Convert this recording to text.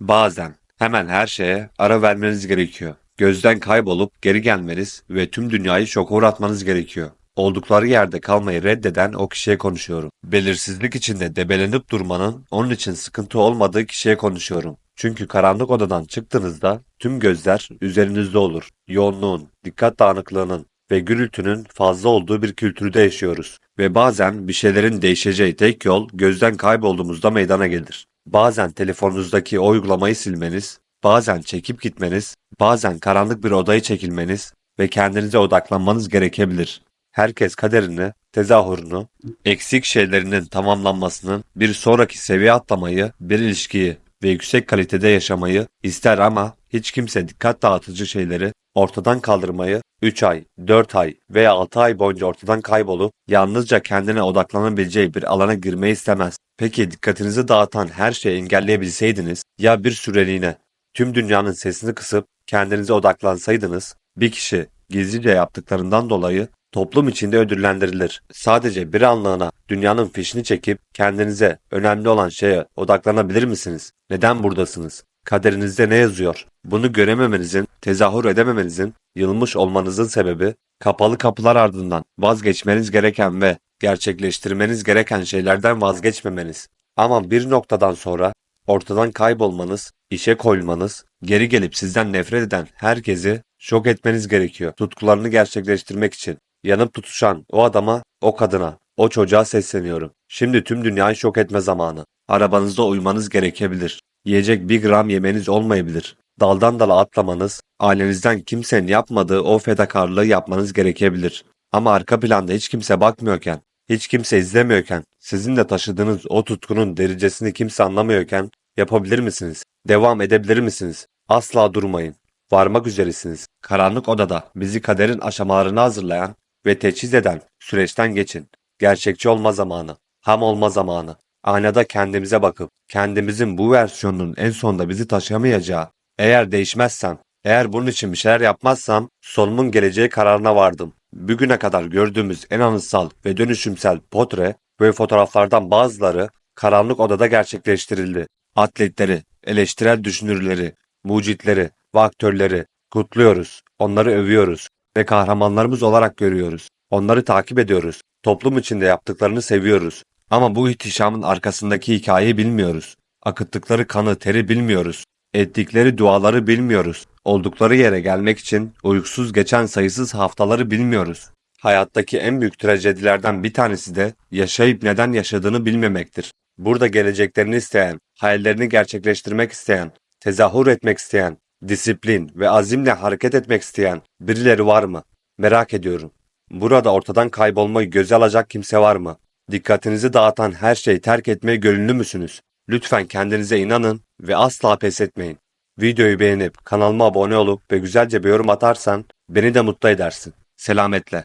Bazen hemen her şeye ara vermeniz gerekiyor. Gözden kaybolup geri gelmeniz ve tüm dünyayı şoka uğratmanız gerekiyor. Oldukları yerde kalmayı reddeden o kişiye konuşuyorum. Belirsizlik içinde debelenip durmanın onun için sıkıntı olmadığı kişiye konuşuyorum. Çünkü karanlık odadan çıktığınızda tüm gözler üzerinizde olur. Yoğunluğun, dikkat dağınıklığının ve gürültünün fazla olduğu bir kültürde yaşıyoruz. Ve bazen bir şeylerin değişeceği tek yol gözden kaybolduğumuzda meydana gelir. Bazen telefonunuzdaki o uygulamayı silmeniz, bazen çekip gitmeniz, bazen karanlık bir odaya çekilmeniz ve kendinize odaklanmanız gerekebilir. Herkes kaderini, tezahürünü, eksik şeylerinin tamamlanmasının bir sonraki seviye atlamayı, bir ilişkiyi ve yüksek kalitede yaşamayı ister ama hiç kimse dikkat dağıtıcı şeyleri ortadan kaldırmayı 3 ay, 4 ay veya 6 ay boyunca ortadan kaybolup yalnızca kendine odaklanabileceği bir alana girmeyi istemez. Peki dikkatinizi dağıtan her şeyi engelleyebilseydiniz ya bir süreliğine tüm dünyanın sesini kısıp kendinize odaklansaydınız bir kişi gizlice yaptıklarından dolayı toplum içinde ödüllendirilir. Sadece bir anlığına dünyanın fişini çekip kendinize önemli olan şeye odaklanabilir misiniz? Neden buradasınız? Kaderinizde ne yazıyor? Bunu görememenizin, tezahür edememenizin, yılmış olmanızın sebebi kapalı kapılar ardından vazgeçmeniz gereken ve gerçekleştirmeniz gereken şeylerden vazgeçmemeniz. Ama bir noktadan sonra ortadan kaybolmanız, işe koyulmanız, geri gelip sizden nefret eden herkesi şok etmeniz gerekiyor. Tutkularını gerçekleştirmek için. Yanıp tutuşan o adama, o kadına, o çocuğa sesleniyorum. Şimdi tüm dünyayı şok etme zamanı. Arabanızda uyumanız gerekebilir. Yiyecek bir gram yemeniz olmayabilir. Daldan dala atlamanız, ailenizden kimsenin yapmadığı o fedakarlığı yapmanız gerekebilir. Ama arka planda hiç kimse bakmıyorken, hiç kimse izlemiyorken, sizin de taşıdığınız o tutkunun derecesini kimse anlamıyorken yapabilir misiniz? Devam edebilir misiniz? Asla durmayın. Varmak üzeresiniz. Karanlık odada bizi kaderin aşamalarını hazırlayan ve teçhiz eden süreçten geçin. Gerçekçi olma zamanı. Ham olma zamanı. Aynada kendimize bakıp kendimizin bu versiyonunun en sonunda bizi taşıyamayacağı, eğer değişmezsem, eğer bunun için bir şeyler yapmazsam sonumun geleceği kararına vardım. Bugüne kadar gördüğümüz en anıtsal ve dönüşümsel portre ve fotoğraflardan bazıları karanlık odada gerçekleştirildi. Atletleri, eleştirel düşünürleri, mucitleri ve aktörleri kutluyoruz, onları övüyoruz ve kahramanlarımız olarak görüyoruz. Onları takip ediyoruz. Toplum içinde yaptıklarını seviyoruz. Ama bu ihtişamın arkasındaki hikayeyi bilmiyoruz. Akıttıkları kanı, teri bilmiyoruz. Ettikleri duaları bilmiyoruz. Oldukları yere gelmek için uykusuz geçen sayısız haftaları bilmiyoruz. Hayattaki en büyük trajedilerden bir tanesi de yaşayıp neden yaşadığını bilmemektir. Burada geleceklerini isteyen, hayallerini gerçekleştirmek isteyen, tezahür etmek isteyen, disiplin ve azimle hareket etmek isteyen birileri var mı? Merak ediyorum. Burada ortadan kaybolmayı göze alacak kimse var mı? Dikkatinizi dağıtan her şeyi terk etmeye gönüllü müsünüz? Lütfen kendinize inanın ve asla pes etmeyin. Videoyu beğenip kanalıma abone olup ve güzelce bir yorum atarsan beni de mutlu edersin. Selametle.